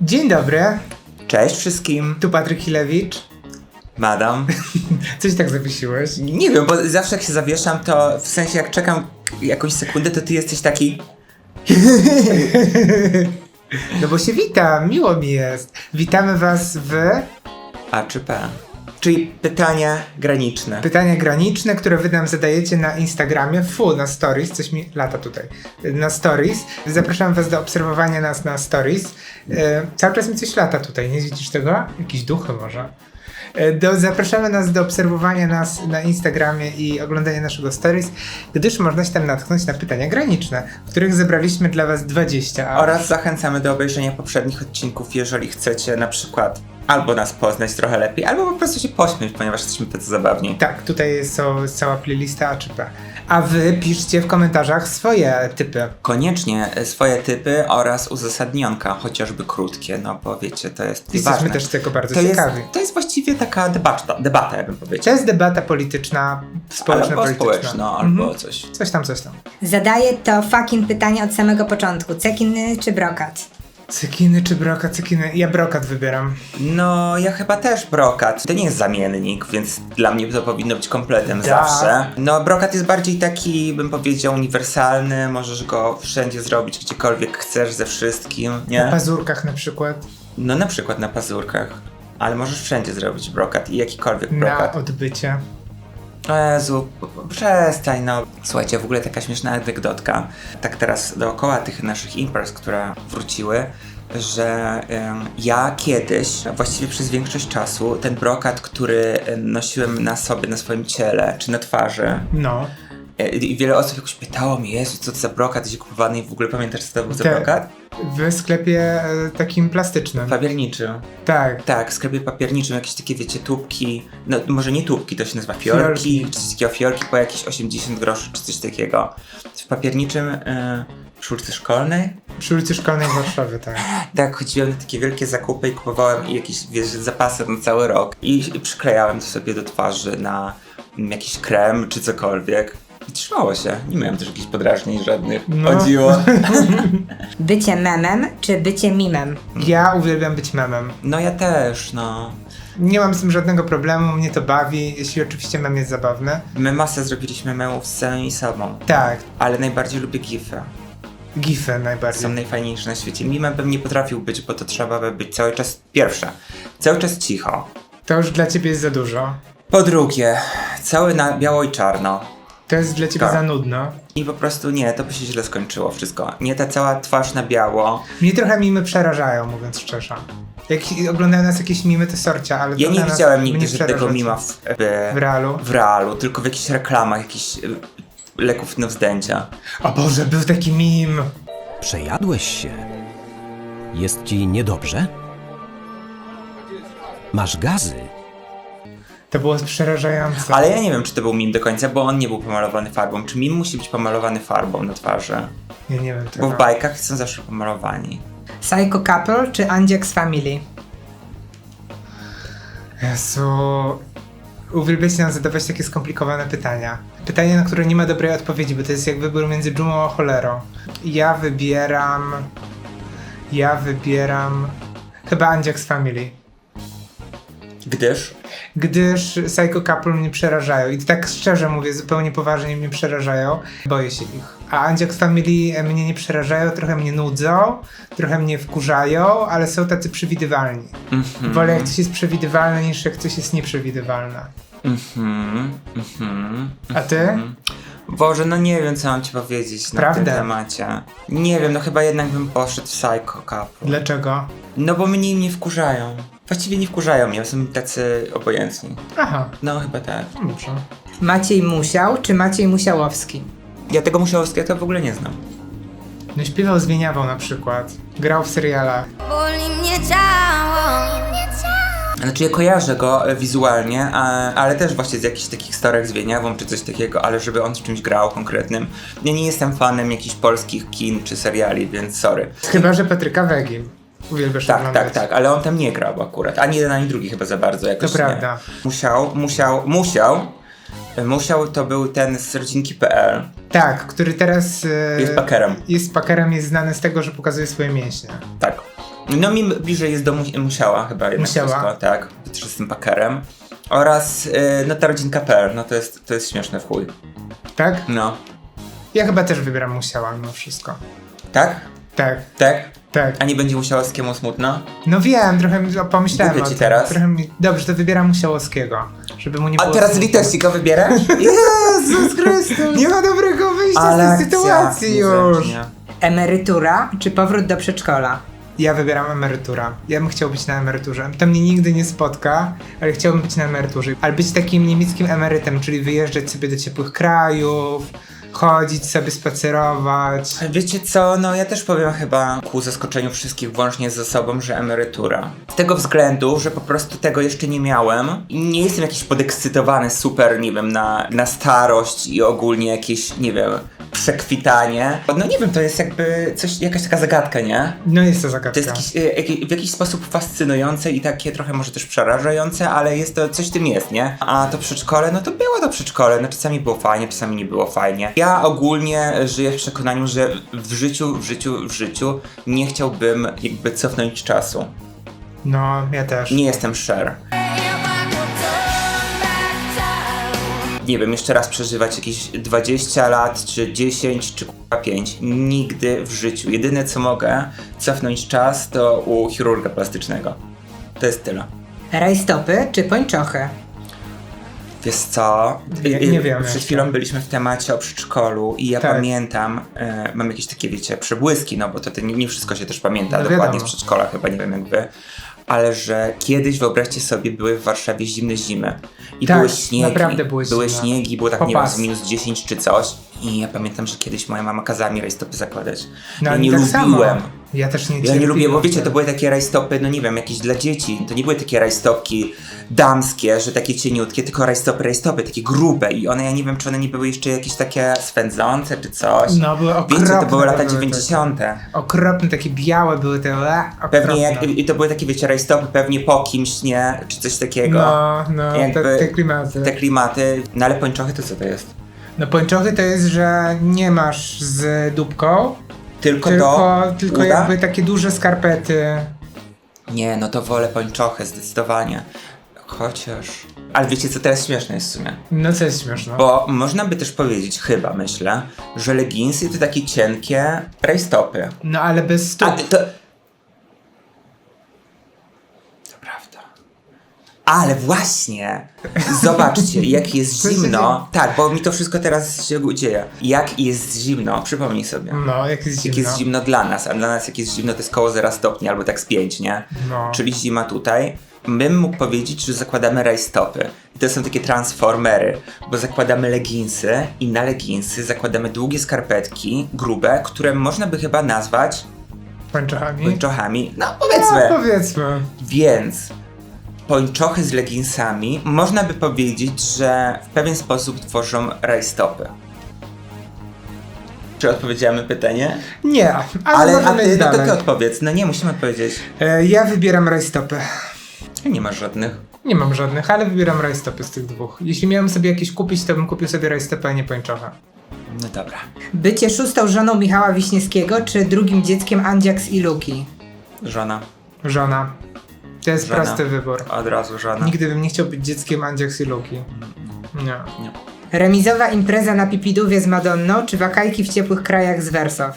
Dzień dobry, Cześć wszystkim, tu Patryk Hilewicz. madam. Coś tak zawiesiłeś? Nie wiem, bo zawsze jak się zawieszam, to w sensie jak czekam jakąś sekundę, to ty jesteś taki. No bo się witam, miło mi jest. Witamy was w A czy P? Czyli pytania graniczne. pytania graniczne, które wy nam zadajecie na Instagramie, fu, na stories, coś mi lata tutaj, na stories. Zapraszam was do obserwowania nas na stories. E, cały czas mi coś lata tutaj, nie widzisz tego? Jakieś duchy może. E, Do, zapraszamy nas do obserwowania nas na Instagramie i oglądania naszego stories, gdyż można się tam natknąć na pytania graniczne, których zebraliśmy dla was 20. A Oraz zachęcamy do obejrzenia poprzednich odcinków, jeżeli chcecie na przykład albo nas poznać trochę lepiej, albo po prostu się pośmiać, ponieważ jesteśmy tacy zabawni. Tak, tutaj jest są, cała playlista A czy B. A wy piszcie w komentarzach swoje typy. Koniecznie swoje typy oraz uzasadnionka, chociażby krótkie, no bo wiecie, to jest Jesteśmy ważne. też tego bardzo to jest, ciekawi. to jest właściwie taka debata, debata jakbym powiedział. To jest debata polityczna, społeczna, albo polityczna. społeczna, albo Mhm. coś. Coś tam, coś tam. Zadaję to fucking pytanie od samego początku. Cekiny czy brokat? Cekiny czy brokat? Cekiny. Ja brokat wybieram. No, ja chyba też brokat. To nie jest zamiennik, więc dla mnie to powinno być kompletem Tak. zawsze. No, brokat jest bardziej taki, bym powiedział, uniwersalny. Możesz go wszędzie zrobić, gdziekolwiek chcesz, ze wszystkim, Na nie? pazurkach na przykład. No, na przykład na pazurkach. Ale możesz wszędzie zrobić brokat i jakikolwiek Na brokat. odbycie. Jezu, przestań no. Słuchajcie, w ogóle taka śmieszna anegdotka. Tak teraz dookoła tych naszych imprez, które wróciły, że em, ja kiedyś, właściwie przez większość czasu, ten brokat, który em, nosiłem na sobie, na swoim ciele, czy na twarzy, No. E, i wiele osób jakoś pytało mnie, Jezu, co to za brokat, gdzie kupowany i w ogóle pamiętasz, co to był za brokat? W sklepie e, takim plastycznym. Papierniczy. Tak. Tak, w sklepie papierniczym jakieś takie, wiecie, tubki, no może nie tubki, to się nazywa fiolki, Fiolki. czy coś takiego, fiolki po jakieś 80 groszy, czy coś takiego. W papierniczym y, przy ulicy Szkolnej. Przy ulicy Szkolnej w Warszawie, tak. Tak, chodziłem na takie wielkie zakupy i kupowałem jakieś, wiesz, zapasy na cały rok i, i przyklejałem to sobie do twarzy na mm, jakiś krem, czy cokolwiek. I trzymało się. Nie miałem też jakichś podrażnień żadnych. No. Chodziło. Bycie memem czy bycie mimem? Ja uwielbiam być memem. No ja też, no. Nie mam z tym żadnego problemu, mnie to bawi, jeśli oczywiście mem jest zabawny. My masę zrobiliśmy memów z samymi sobą. Tak, Ale najbardziej lubię gify. gify najbardziej. Są najfajniejsze na świecie. Mimem bym nie potrafił być, bo to trzeba by być cały czas pierwsze. Cały czas cicho. To już dla ciebie jest za dużo. Po drugie, cały na biało i czarno. To jest dla ciebie Tak. za nudno. I po prostu nie, to by się źle skończyło wszystko. Nie ta cała twarz na biało. Mnie trochę mimy przerażają, mówiąc szczerze. Jak oglądają nas jakieś mimy, to sorcia, ale Ja nie widziałem nigdy żadnego mima w, w, W realu. w realu, tylko w jakichś reklamach, jakichś y, leków na wzdęcia. O Boże, był taki mim. Przejadłeś się. Jest ci niedobrze? Masz gazy. To było przerażające. Ale ja nie wiem, czy to był mim do końca, bo on nie był pomalowany farbą. Czy mim musi być pomalowany farbą na twarzy? Ja nie wiem Bo tego. w bajkach są zawsze pomalowani. Psycho Couple czy Andziek's Family? Jezu... Uwielbiacie nam zadawać takie skomplikowane pytania. Pytania, na które nie ma dobrej odpowiedzi, bo to jest jak wybór między dżumą a cholerą. Ja wybieram... Ja wybieram... Chyba Andziek's Family. Gdyż Gdyż Psycho Couple mnie przerażają. I tak szczerze mówię, zupełnie poważnie mnie przerażają. Boję się ich. A Andziak Family mnie nie przerażają, trochę mnie nudzą, trochę mnie wkurzają, ale są tacy przewidywalni. Mhm. Wolę jak coś jest przewidywalne niż jak coś jest nieprzewidywalne. Mhm, mhm. A ty? Boże, no nie wiem, co mam ci powiedzieć na Prawda. tym temacie. Nie wiem, no chyba jednak bym poszedł w Psycho Couple. Dlaczego? No bo mnie nie wkurzają. Właściwie nie wkurzają mnie, są tacy obojętni. Aha, No chyba tak. no dobrze. Maciej Musiał czy Maciej Musiałowski? Ja tego Musiałowskiego to w ogóle nie znam. No śpiewał z Wieniawą na przykład. Grał w serialach. Boli mnie ciało. Znaczy ja kojarzę go e, wizualnie, a, ale też właśnie z jakichś takich storek z Wieniawą czy coś takiego, ale żeby on w czymś grał konkretnym. Ja nie jestem fanem jakichś polskich kin czy seriali, więc sorry. Chyba, że Patryka Wegi. Uwielbiasz Tak, oglądać. tak, tak, ale on tam nie grał akurat. Ani jeden, ani drugi chyba za bardzo jakoś To nie. prawda. Musiał, musiał, musiał. e, Musiał to był ten z rodzinki.pl. Tak, który teraz e, Jest pakerem. jest pakerem, jest znany z tego, że pokazuje swoje mięśnie. Tak. No mi bliżej jest do mu- musiała chyba jednak Musiała. wszystko, tak. Też z tym pakerem. Oraz, y, no ta rodzinka Per, no to jest, to jest śmieszne w chuj. Tak? No. Ja chyba też wybieram musiała mimo wszystko. Tak? Tak, Tak? tak. A nie będzie Musiałowskiemu smutno? No wiem, trochę mi- pomyślałem Głupio o ci tym. teraz. Trochę mi... Dobrze, to wybieram Musiałowskiego, żeby mu nie A było teraz smutno. litości go wybierasz? Jezus Chrystus! Nie ma dobrego wyjścia z tej akcja, sytuacji już. Emerytura czy powrót do przedszkola? Ja wybieram emerytura. Ja bym chciał być na emeryturze. To mnie nigdy nie spotka, ale chciałbym być na emeryturze. Ale być takim niemieckim emerytem, czyli wyjeżdżać sobie do ciepłych krajów, chodzić sobie spacerować. Wiecie co, no ja też powiem chyba ku zaskoczeniu wszystkich włącznie ze sobą, że emerytura. Z tego względu, że po prostu tego jeszcze nie miałem i nie jestem jakiś podekscytowany super, nie wiem, na, na starość i ogólnie jakieś, nie wiem, przekwitanie. No nie wiem, to jest jakby coś, jakaś taka zagadka, nie? No jest to To zagadka. jest jakiś, y, jaki- w jakiś sposób fascynujące i takie trochę może też przerażające, ale jest to, coś w tym jest, nie? A to przedszkole, no to było to przedszkole, no czasami było fajnie, czasami nie było fajnie. Ja ogólnie żyję w przekonaniu, że w życiu, w życiu, w życiu nie chciałbym jakby cofnąć czasu. No, ja też. Nie jestem share. Nie wiem, jeszcze raz przeżywać jakieś 20 lat, czy 10, czy kurwa 5. Nigdy w życiu. Jedyne co mogę cofnąć czas to u chirurga plastycznego. To jest tyle. Rajstopy czy pończochy? Wiesz co? Nie- nie wiem Przed jeszcze. chwilą byliśmy w temacie o przedszkolu i ja Tak. pamiętam, e, mam jakieś takie, wiecie, przebłyski, no bo to, to nie, nie wszystko się też pamięta No dokładnie wiadomo. z przedszkola, chyba nie wiem jak wy. Ale że kiedyś, wyobraźcie sobie, były w Warszawie zimne zimy. I Tak, były śniegi. naprawdę były zimne. śniegi, było tak, nie wiem, Popas. minus 10 czy coś. I ja pamiętam, że kiedyś moja mama kazała mi rajstopy zakładać. No, ja nie tak lubiłem. Samo. Ja też nie Ja nie lubię, bo wiecie, to były takie rajstopy, no nie wiem, jakieś dla dzieci. To nie były takie rajstopki damskie, że takie cieniutkie, tylko rajstopy, rajstopy, takie grube. I one, ja nie wiem, czy one nie były jeszcze jakieś takie swędzące czy coś. No, były Wiecie, to okropne były lata były 90. Okropne, takie białe były te. e, Pewnie jak, okropne. i to były takie, wiecie, rajstopy pewnie po kimś, nie? Czy coś takiego. No, no, Jakby te, te klimaty. Te klimaty. No ale pończochy to co to jest? No pończochy to jest, że nie masz z dupką, Tylko, tylko, do tylko uda? jakby takie duże skarpety. Nie, no to wolę pończochy, zdecydowanie. Chociaż... Ale wiecie co teraz śmieszne jest w sumie? No co jest śmieszne. Bo można by też powiedzieć, chyba myślę, że leginsy to takie cienkie rajstopy. No ale bez stóp. A to prawda. Ale właśnie! Zobaczcie, jak jest zimno. Tak, bo mi to wszystko teraz się dzieje. Jak jest zimno, przypomnij sobie. No, jak jest Jak zimno. jest zimno dla nas, a dla nas jak jest zimno to jest koło 0 stopni albo tak z 5, nie? No. Czyli zima tutaj. Bym mógł powiedzieć, że zakładamy rajstopy. I to są takie transformery, bo zakładamy leginsy i na leginsy zakładamy długie skarpetki, grube, które można by chyba nazwać Pończochami. pończochami. No No, powiedzmy. powiedzmy. Więc pończochy z leginsami można by powiedzieć, że w pewien sposób tworzą rajstopy. Czy odpowiedziałem na pytanie? Nie, ale, Ale a możemy ty, no to ty odpowiedz. No nie, musimy odpowiedzieć. E, ja wybieram rajstopy. Nie masz żadnych. Nie mam żadnych, ale wybieram rajstopy z tych dwóch. Jeśli miałem sobie jakieś kupić, to bym kupił sobie rajstopy, a nie pończocha. No dobra. Bycie szóstą żoną Michała Wiśniewskiego czy drugim dzieckiem Andziaks i Luki? Żona. Żona. To jest Żona. prosty wybór. Od razu żona. Nigdy bym nie chciał być dzieckiem Andziaks i Luki. Nie. Nie. Remizowa impreza na Pipidówie z Madonną czy wakajki w ciepłych krajach z Wersow?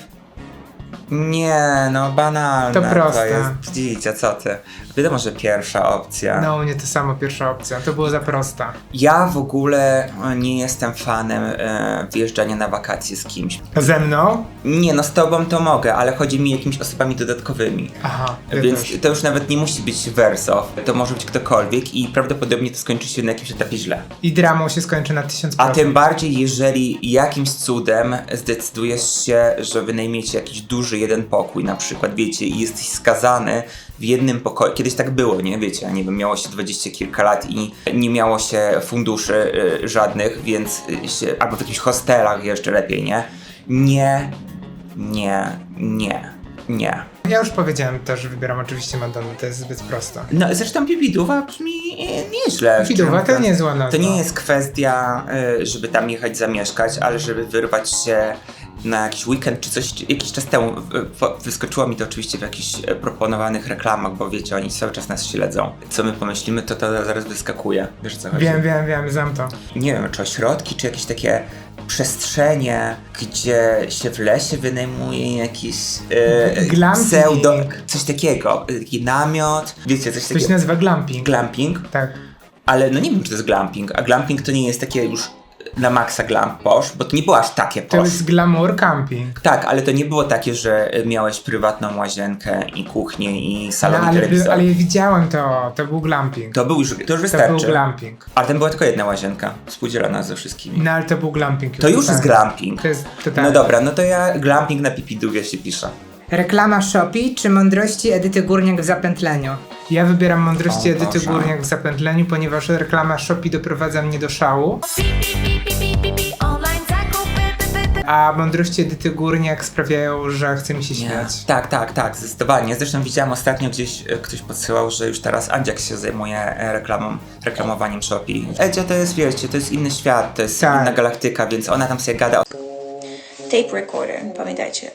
Nie, no banalne. To proste. jest. Widzicie, co ty. Wiadomo, że pierwsza opcja. No, u mnie to samo pierwsza opcja. To było za prosta. Ja w ogóle e, nie jestem fanem e, wyjeżdżania na wakacje z kimś. Ze mną? Nie, no z tobą to mogę, ale chodzi mi jakimiś osobami dodatkowymi. Aha, ja Więc też. to już nawet nie musi być Wersow, to może być ktokolwiek i prawdopodobnie to skończy się na jakimś etapie źle. I dramą się skończy na 1000%. A tym bardziej, jeżeli jakimś cudem zdecydujesz się, że wynajmiecie jakiś duży jeden pokój, na przykład, wiecie, i jesteś skazany w jednym pokoju. Kiedyś tak było, nie? Wiecie, ja nie wiem, miało się dwadzieścia kilka lat i nie miało się funduszy y, żadnych, więc y, się, albo w jakichś hostelach jeszcze lepiej, nie? Nie, nie, nie, nie. Ja już powiedziałem też, że wybieram oczywiście Madonnę, to jest zbyt proste. No, zresztą Bibiduwa brzmi e, nieźle. Bibiduwa to niezła nazwa. To nie jest kwestia, e, żeby tam jechać zamieszkać, ale żeby wyrwać się na jakiś weekend czy coś jakiś czas temu. Wyskoczyło mi to oczywiście w jakichś e, proponowanych reklamach, bo wiecie, oni cały czas nas śledzą. Co my pomyślimy, to to zaraz wyskakuje. Wiesz co chodzi? Wiem, wiem, wiem, znam to. nie wiem, czy ośrodki, czy jakieś takie przestrzenie, gdzie się w lesie wynajmuje jakiś e, Glamping. pseudo, coś takiego, taki namiot, wiecie, coś To się takiego. nazywa glamping. Glamping, tak. ale no nie wiem, czy to jest glamping, a glamping to nie jest takie już na maksa glamp posz, bo to nie było aż takie To posz. jest glamour camping. Tak, ale to nie było takie, że miałeś prywatną łazienkę i kuchnię i No, salon i ale, telewizor. ale ja widziałem to, to był glamping. To, był już, to już To był wystarczy. glamping. Ale tam była tylko jedna łazienka, współdzielona ze wszystkimi. No ale to był glamping. To już jest tak. glamping. To jest. No dobra, no to ja glamping na Pipidubie się piszę. Reklama Shopee czy mądrości Edyty Górniak w zapętleniu? Ja wybieram mądrości Edyty. Górniak w zapętleniu, ponieważ reklama Shopee doprowadza mnie do szału, a mądrości Edyty Górniak sprawiają, że chce mi się śmiać. Tak, tak, tak, zdecydowanie. Zresztą widziałam ostatnio gdzieś e, ktoś podsyłał, że już teraz Andziak się zajmuje e, reklamą, reklamowaniem Shopee. Edzia to jest, wiecie, to jest inny świat, to jest Tak. inna galaktyka, więc ona tam sobie gada. tape recorder, pamiętajcie.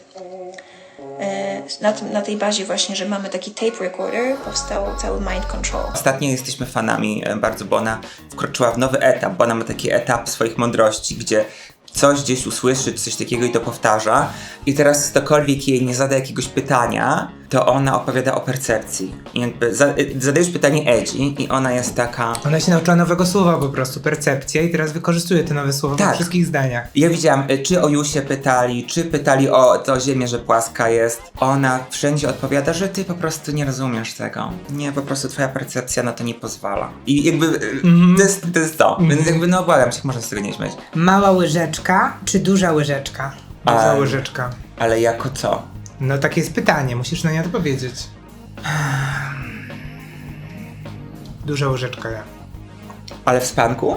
E, Na, tym, na tej bazie właśnie, że mamy taki tape recorder, powstał cały mind control. Ostatnio jesteśmy fanami e, bardzo, bo ona wkroczyła w nowy etap, bo ona ma taki etap swoich mądrości, gdzie coś gdzieś usłyszy, coś takiego i to powtarza. I teraz ktokolwiek jej nie zada jakiegoś pytania, to ona opowiada o percepcji. I jakby za, zadajesz pytanie Edgy i ona jest taka... Ona się nauczyła nowego słowa po prostu, percepcja i teraz wykorzystuje te nowe słowa Tak. we wszystkich zdaniach. Ja widziałam, y, czy o Jusie pytali, czy pytali o to ziemię, że płaska jest. Ona wszędzie odpowiada, że ty po prostu nie rozumiesz tego. Nie, po prostu twoja percepcja na to nie pozwala. I jakby y, to, jest, to jest to. Więc jakby no błagam się, można z tego nie śmiać. Mała łyżeczka czy duża łyżeczka? Duża A- łyżeczka. Ale jako co? No takie jest pytanie, musisz na nie odpowiedzieć. Duża łyżeczka ja. Ale w spanku?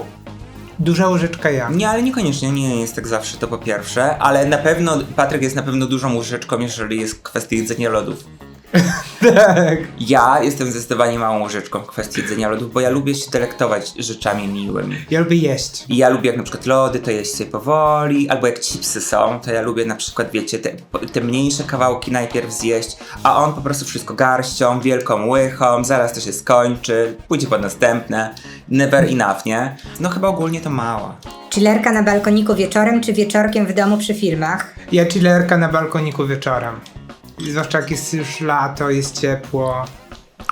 Duża łyżeczka ja. Nie, ale niekoniecznie, nie jest tak zawsze, to po pierwsze. Ale na pewno, Patryk jest na pewno dużą łyżeczką, jeżeli jest kwestia jedzenia lodów. Tak. Ja jestem zdecydowanie małą łyżeczką w kwestii jedzenia lodów, bo ja lubię się delektować rzeczami miłymi. Ja lubię jeść. I ja lubię jak na przykład lody, to jeść sobie powoli, albo jak chipsy są, to ja lubię na przykład, wiecie, te, te mniejsze kawałki najpierw zjeść, a on po prostu wszystko garścią, wielką łychą, zaraz to się skończy, pójdzie po następne, never enough, nie? No chyba ogólnie to mała. Chillerka na balkoniku wieczorem czy wieczorkiem w domu przy filmach? Ja chillerka na balkoniku wieczorem. Zwłaszcza jak jest już lato, jest ciepło.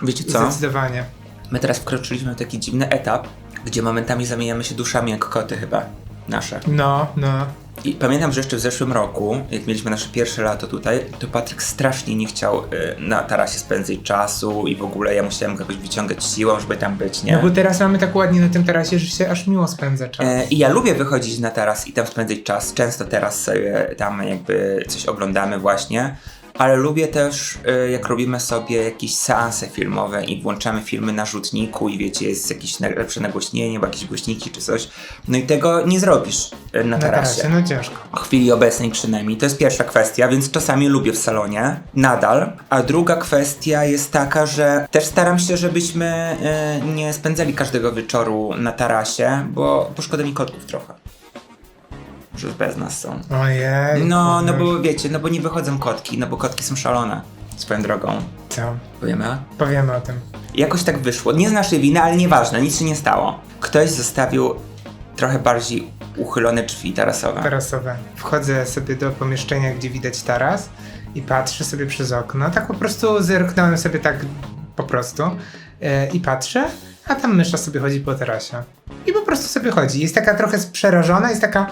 Wiecie co? Zdecydowanie. My teraz wkroczyliśmy w taki dziwny etap, gdzie momentami zamieniamy się duszami jak koty chyba, nasze. No, no. I pamiętam, że jeszcze w zeszłym roku, jak mieliśmy nasze pierwsze lato tutaj, to Patryk strasznie nie chciał y, na tarasie spędzić czasu i w ogóle ja musiałem go jakoś wyciągać siłą, żeby tam być, nie? No bo teraz mamy tak ładnie na tym tarasie, że się aż miło spędza czas. E, I ja lubię wychodzić na taras i tam spędzić czas. Często teraz sobie tam jakby coś oglądamy właśnie. Ale lubię też, e, jak robimy sobie jakieś seanse filmowe i włączamy filmy na rzutniku i wiecie, jest jakieś lepsze nagłośnienie, bo jakieś głośniki czy coś. No i tego nie zrobisz e, na na tarasie. tarasie, no ciężko. W chwili obecnej przynajmniej. To jest pierwsza kwestia, więc czasami lubię w salonie, nadal. A druga kwestia jest taka, że też staram się, żebyśmy e, nie spędzali każdego wieczoru na tarasie, bo, bo szkoda mi kotków trochę. Że bez nas są. Ojej. No, no bo wiecie, no bo nie wychodzą kotki, no bo kotki są szalone. Swoją drogą. Co? Powiemy? Powiemy o tym. Jakoś tak wyszło. Nie z naszej winy, ale nieważne, nic się nie stało. Ktoś zostawił trochę bardziej uchylone drzwi tarasowe. Tarasowe. Wchodzę sobie do pomieszczenia, gdzie widać taras i patrzę sobie przez okno. Tak po prostu zerknąłem sobie tak po prostu e, i patrzę, a tam mysza sobie chodzi po tarasie. I po prostu sobie chodzi. Jest taka trochę przerażona, jest taka...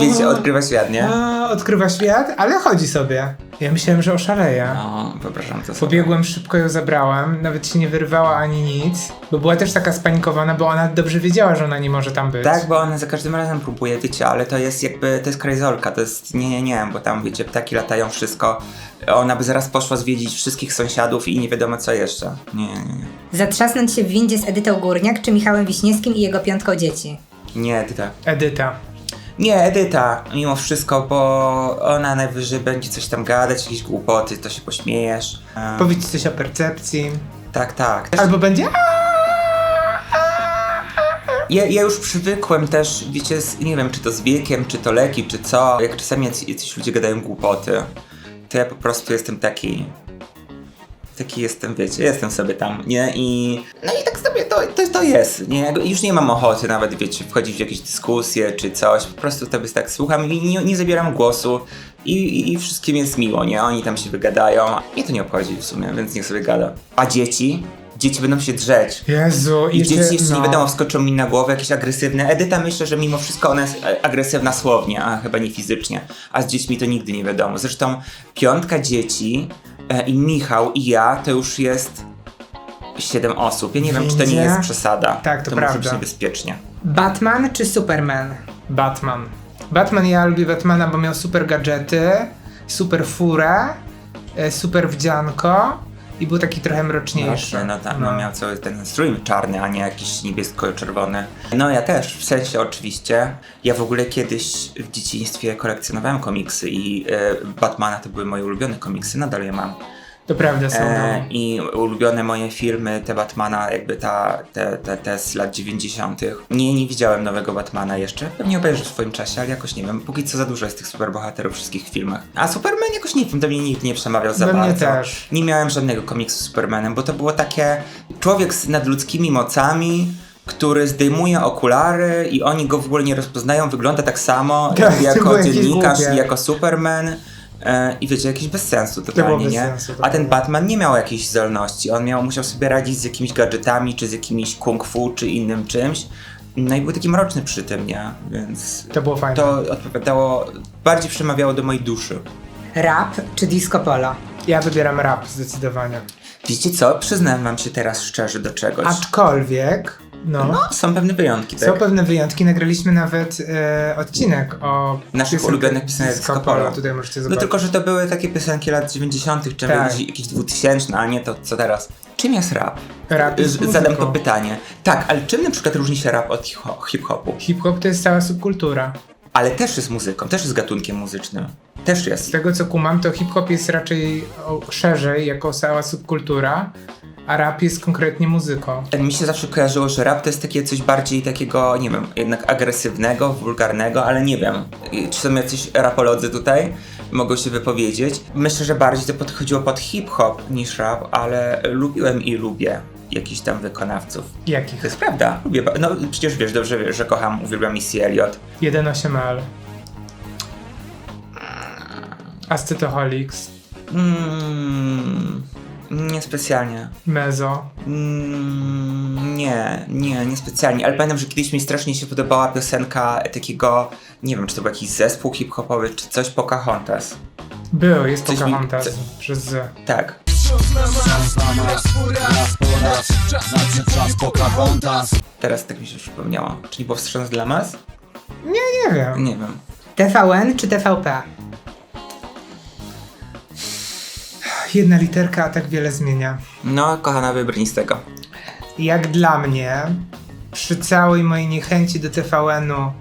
Wiecie, odkrywa świat, nie? A, odkrywa świat, ale chodzi sobie. Ja myślałem, że oszaleje. No, wyobrażam to sobie. Pobiegłem szybko ją zabrałem, nawet się nie wyrwała ani nic, bo była też taka spanikowana, bo ona dobrze wiedziała, że ona nie może tam być. Tak, bo ona za każdym razem próbuje, wiecie, ale to jest jakby, to jest krajzolka, to jest, nie, nie, nie, bo tam, wiecie, ptaki latają, wszystko. Ona by zaraz poszła zwiedzić wszystkich sąsiadów i nie wiadomo co jeszcze. Nie, nie, nie. Zatrzasnąć się w windzie z Edytą Górniak czy Michałem Wiśniewskim i jego piątką dzieci? Nie, Edyta. Edyta. Nie, Edyta, mimo wszystko, bo ona najwyżej będzie coś tam gadać, jakieś głupoty, to się pośmiejesz. E, Powiedz coś o percepcji. tak, tak. Albo będzie. Ja, ja już przywykłem też, wiecie, z, nie wiem, czy to z wiekiem, czy to leki, czy co. Jak czasami jacyś, jacyś ludzie gadają głupoty, to ja po prostu jestem taki. Taki jestem, wiecie, jestem sobie tam, nie? I. No i tak sobie to, to, to jest, nie? Już nie mam ochoty nawet, wiecie, wchodzić w jakieś dyskusje czy coś. Po prostu sobie tak słucham i nie, nie zabieram głosu. I, i, I wszystkim jest miło, nie? Oni tam się wygadają. Mnie to nie obchodzi w sumie, więc niech sobie gada. A dzieci? Dzieci będą się drzeć. Jezu, I dzieci jeszcze no. nie wiadomo, wskoczą mi na głowę, jakieś agresywne. Edyta myślę, że mimo wszystko ona jest e, agresywna słownie, a chyba nie fizycznie. A z dziećmi to nigdy nie wiadomo. Zresztą piątka dzieci i Michał i ja to już jest siedem osób. Ja nie wiem, czy to nie jest przesada. Tak, to to może być prawda. niebezpiecznie. Batman czy Superman? Batman. Batman, ja lubię Batmana, bo miał super gadżety, super furę, e, super wdzianko i był taki trochę mroczniejszy. No, no, tak, no. miał cały ten strój czarny, a nie jakiś niebiesko-czerwony. No ja też, w sensie oczywiście. Ja w ogóle kiedyś w dzieciństwie kolekcjonowałem komiksy i e, Batmana to były moje ulubione komiksy, nadal je mam. To prawda są. E, no. I ulubione moje filmy, te Batmana, jakby ta, te, te, te z lat 90. Nie, nie widziałem nowego Batmana jeszcze. Pewnie obejrzę w swoim czasie, ale jakoś nie wiem. Póki co za dużo jest tych superbohaterów w wszystkich filmach. A Superman jakoś nie wiem, do mnie nigdy nie przemawiał za Do mnie bardzo. też. Nie miałem żadnego komiksu z Supermanem, bo to było takie człowiek z nadludzkimi mocami. Który zdejmuje okulary i oni go w ogóle nie rozpoznają, wygląda tak samo Tak, było jako dziennikarz i jako Superman. E, I wiecie, jakiś bez sensu było totalnie, bez nie? sensu, A ten totalnie. Batman nie miał jakiejś zdolności. On miał, musiał sobie radzić z jakimiś gadżetami, czy z jakimiś kung fu, czy innym czymś. No i był taki mroczny przy tym, nie? Więc To było fajne. to odpowiadało, bardziej przemawiało do mojej duszy. Rap czy disco polo? Ja wybieram rap zdecydowanie. Wiecie co? Przyznam wam się teraz szczerze do czegoś. Aczkolwiek, no, No, są pewne wyjątki, tak? są pewne wyjątki. Nagraliśmy nawet e, odcinek o Naszych piosenkach ulubionych piosenek Disco disco polo. Tutaj możecie No zobaczyć. tylko, że to były takie piosenki lat 90., czy Tak. jakieś, jakieś 2000, a nie to co teraz. Czym jest rap? Rap jest Z- Zadam to pytanie. Tak, ale czym na przykład różni się rap od hip- hip-hopu? Hip-hop to jest cała subkultura. Ale też jest muzyką, też jest gatunkiem muzycznym. Też Z jest. tego co kumam, to hip-hop jest raczej szerzej jako cała subkultura, a rap jest konkretnie muzyką. Mi się zawsze kojarzyło, że rap to jest takie coś bardziej takiego, nie wiem, jednak agresywnego, wulgarnego, ale nie wiem, czy są jacyś rapolodzy tutaj, mogą się wypowiedzieć. Myślę, że bardziej to podchodziło pod hip-hop niż rap, ale lubiłem i lubię jakichś tam wykonawców. To Jakich? jest prawda, lubię, no przecież wiesz, dobrze wiesz, że kocham, uwielbiam Missy Elliott. 1.8L. Ascetoholics. Mm, niespecjalnie. Mezo. Mm, nie, nie, nie specjalnie, ale pamiętam, że kiedyś mi strasznie się podobała piosenka takiego, nie wiem, czy to był jakiś zespół hip-hopowy, czy coś Pocahontas. Był, jest Coś mi- Pocahontas. co- Przez Z. Tak. Teraz tak mi się przypomniało. Czyli było wstrząs dla mas? Nie wiem. Nie wiem. TVN czy TVP? Jedna literka, a tak wiele zmienia. No, kochana, wybrnij z tego. Jak dla mnie, przy całej mojej niechęci do TVN-u,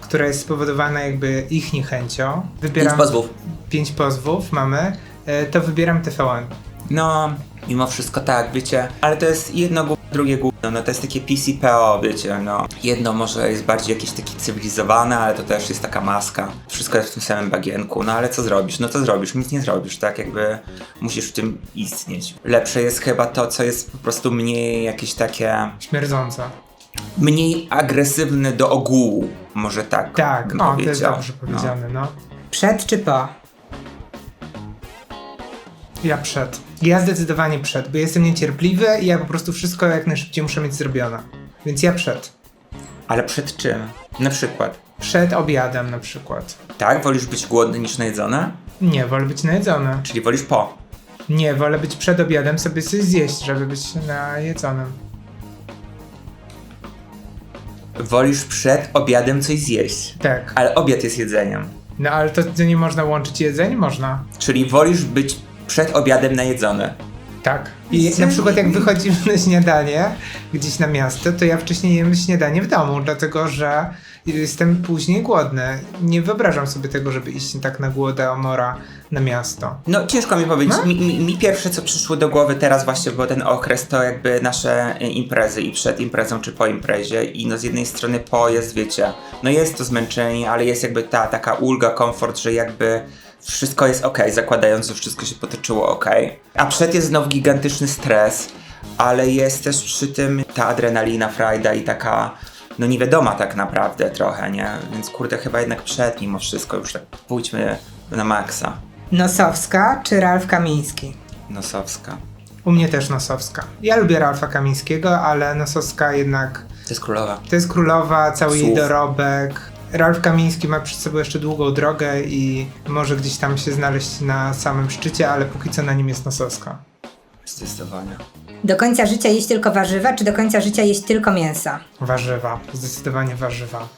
która jest spowodowana jakby ich niechęcią, wybieram... Pięć pozwów. Pięć pozwów mamy, e, to wybieram TVN. No, mimo wszystko tak, wiecie, ale to jest jedno drugie gówno, no to jest takie PCPO, wiecie, no. Jedno może jest bardziej jakieś takie cywilizowane, ale to też jest taka maska. Wszystko jest w tym samym bagienku, no ale co zrobisz? No to zrobisz, nic nie zrobisz, tak? Jakby musisz w tym istnieć. Lepsze jest chyba to, co jest po prostu mniej jakieś takie, Śmierdząca. mniej agresywne do ogółu, może tak Tak, bym o, to jest dobrze No. powiedziane, no. Przed czy po? Ja przed. Ja zdecydowanie przed, bo jestem niecierpliwy i ja po prostu wszystko jak najszybciej muszę mieć zrobione. Więc ja przed. Ale przed czym? Na przykład. Przed obiadem na przykład. Tak? Wolisz być głodny niż najedzony? Nie, wolę być najedzony. Czyli wolisz po? Nie, wolę być przed obiadem, sobie coś zjeść, żeby być najedzonym. Wolisz przed obiadem coś zjeść. Tak. Ale obiad jest jedzeniem. No ale to, to nie można łączyć jedzeń? Można. Czyli wolisz być przed obiadem najedzony. Tak. I na przykład jak wychodzimy na śniadanie gdzieś na miasto, to ja wcześniej jem śniadanie w domu, dlatego że jestem później głodny. Nie wyobrażam sobie tego, żeby iść tak na głodomora na miasto. No ciężko mi powiedzieć. No? Mi, mi, mi pierwsze co przyszło do głowy teraz właśnie, bo ten okres to jakby nasze e, imprezy i przed imprezą czy po imprezie i no z jednej strony po jest, wiecie, no jest to zmęczenie, ale jest jakby ta taka ulga, komfort, że jakby wszystko jest ok, zakładając, że wszystko się potoczyło ok. A przed jest znowu gigantyczny stres, ale jest też przy tym ta adrenalina, frajda i taka no niewiadoma tak naprawdę trochę, nie? Więc kurde, chyba jednak przed mimo wszystko już tak pójdźmy na maksa. Nosowska czy Ralf Kamiński? Nosowska. U mnie też Nosowska. Ja lubię Ralfa Kamińskiego, ale Nosowska jednak To jest królowa. to jest królowa, cały jej Słów. dorobek. Ralf Kamiński ma przed sobą jeszcze długą drogę i może gdzieś tam się znaleźć na samym szczycie, ale póki co na nim jest Nosowska. Zdecydowanie. Do końca życia jeść tylko warzywa, czy do końca życia jeść tylko mięsa? Warzywa, zdecydowanie warzywa.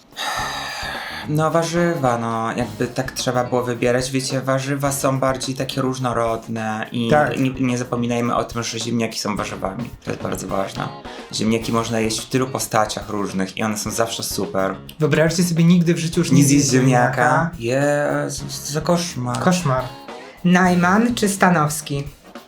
No warzywa, no jakby tak trzeba było wybierać. Wiecie, warzywa są bardziej takie różnorodne i Tak. nie, nie zapominajmy o tym, że ziemniaki są warzywami. To jest bardzo ważne. Ziemniaki można jeść w tylu postaciach różnych i one są zawsze super. Wyobraźcie sobie nigdy w życiu już Nie zjeść ziemniaka. Jezus, co za koszmar. Koszmar. Najman czy Stanowski?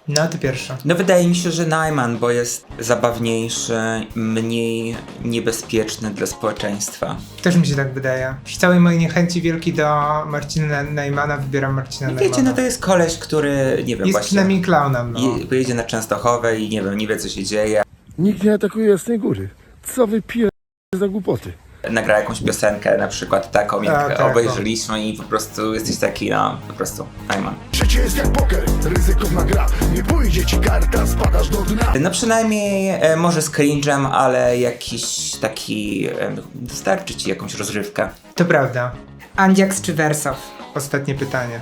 No, ty pierwsza. No wydaje mi się, że Najman, bo jest zabawniejszy, mniej niebezpieczny dla społeczeństwa. Też mi się tak wydaje. Przy całej mojej niechęci wielkiej do Marcina Najmana wybieram Marcina No Najmana. wiecie, no to jest koleś, który, nie wiem, Jest właśnie... przynajmniej klaunem, no. Je, pojedzie na Częstochowę i nie wiem, nie wie co się dzieje. Nikt nie atakuje Jasnej Góry. Co wy pije za głupoty? Nagra jakąś piosenkę, na przykład taką, jak A, tak, obejrzeliśmy i po prostu jesteś taki, no, po prostu, Najman. Życie jest jak poker, ryzykowna gra. Nie pójdzie ci karta, spadasz do dna. No przynajmniej e, może z cringe'em, ale jakiś taki, e, wystarczy ci jakąś rozrywkę. To prawda. Andziaks czy Wersow? Ostatnie pytanie.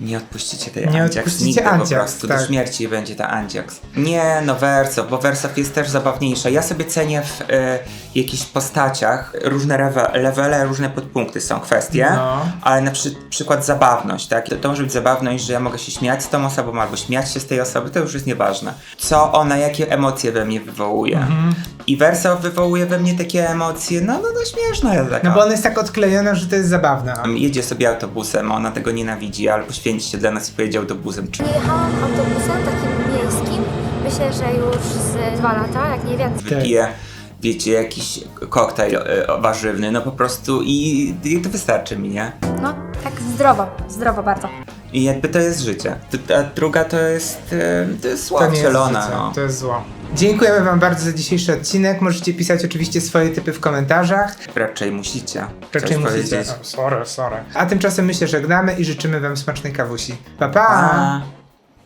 Nie odpuścicie tej Nie Andziaks, odpuścicie nigdy po prostu, tak. do śmierci będzie ta Andziaks. Nie, no Wersow, bo Wersow jest też zabawniejsza. Ja sobie cenię w e, jakichś postaciach różne levele, różne podpunkty są kwestie, No. ale na przy, przykład zabawność, tak? To, to może być zabawność, że ja mogę się śmiać z tą osobą albo śmiać się z tej osoby, to już jest nieważne. Co ona, jakie emocje we mnie wywołuje. Mhm. I Wersow wywołuje we mnie takie emocje, no, no, no śmieszna jest taka. No bo ona jest tak odklejona, że to jest zabawne. Jedzie sobie autobusem, ona tego nienawidzi, ale poświęci się dla nas i pojedzie autobusem. Czy Jechałam autobusem takim miejskim, myślę, że już z dwa lata, jak nie więcej. wypije, wiecie, jakiś koktajl e, warzywny, no po prostu i, i to wystarczy mi, nie? No, tak zdrowo, zdrowo bardzo. I jakby to jest życie. A druga to jest, e, to jest zło To nie jest wcielone, życie, no. to jest zło. Dziękujemy wam bardzo za dzisiejszy odcinek. Możecie pisać oczywiście swoje typy w komentarzach. Raczej musicie. Raczej musicie. powiedzieć. Sorry, sorry. A tymczasem my się żegnamy i życzymy wam smacznej kawusi. Pa, pa! Pa.